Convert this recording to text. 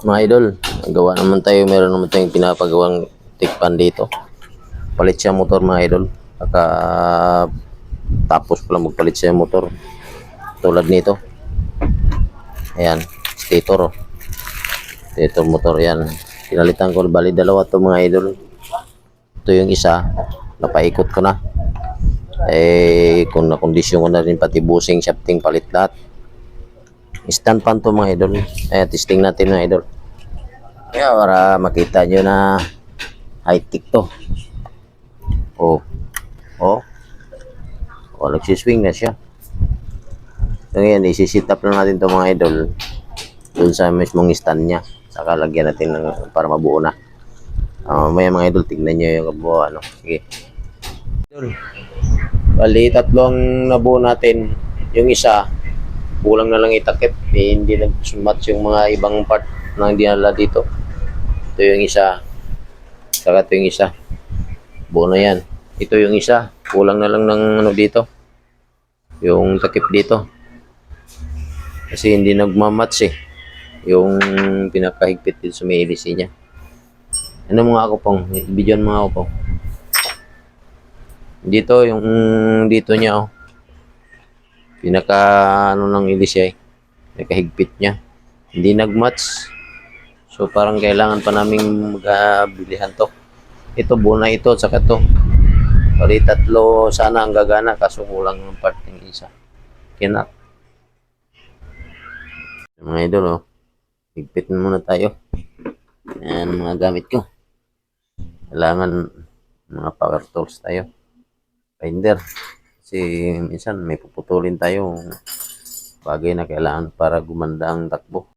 Mga idol, gawa naman tayo, meron naman tayong pinapagawang tikpan dito. Palit siya motor mga idol. Pagka tapos pala magpalit siya motor. Tulad nito. Ayan, stator. oh. Stator motor yan. Pinalitan ko, bali dalawa to mga idol. Ito yung isa, napaikot ko na. Eh, kung nakondisyon ko na rin pati busing, shafting, palit lahat. Stand pan to mga idol. Ayan, testing natin mga idol. Kaya para makita nyo na high tech to. Oh. Oh. Oh, nagsiswing na siya. So ngayon, isi-sit up lang natin to mga idol. Doon sa mismong stand niya. Saka lagyan natin ng, para mabuo na. Uh, may mga idol, tignan nyo yung kabuo. Ano. Sige. Idol. Bali, tatlo ang nabuo natin. Yung isa, kulang na lang itakip. Eh, hindi nag-match yung mga ibang part na hindi nala dito. Ito yung isa. Saka ito yung isa. Buo na yan. Ito yung isa. Kulang na lang ng ano dito. Yung takip dito. Kasi hindi nagmamatch eh. Yung pinakahigpit dito sa may LC niya. Ano mga ako pong? Bidyon mga ako pong. Dito, yung dito niya oh. Pinaka ano ng ilis siya eh. Pinakahigpit niya. Hindi nagmatch. So parang kailangan pa naming magbilihan to. Ito buo na ito saka to. Bali tatlo sana ang gagana kaso kulang ng part ng isa. Kina. Mga idol oh. Higpit na muna tayo. Yan mga gamit ko. Kailangan mga power tools tayo. Finder. Kasi minsan may puputulin tayo bagay na kailangan para gumanda ang takbo.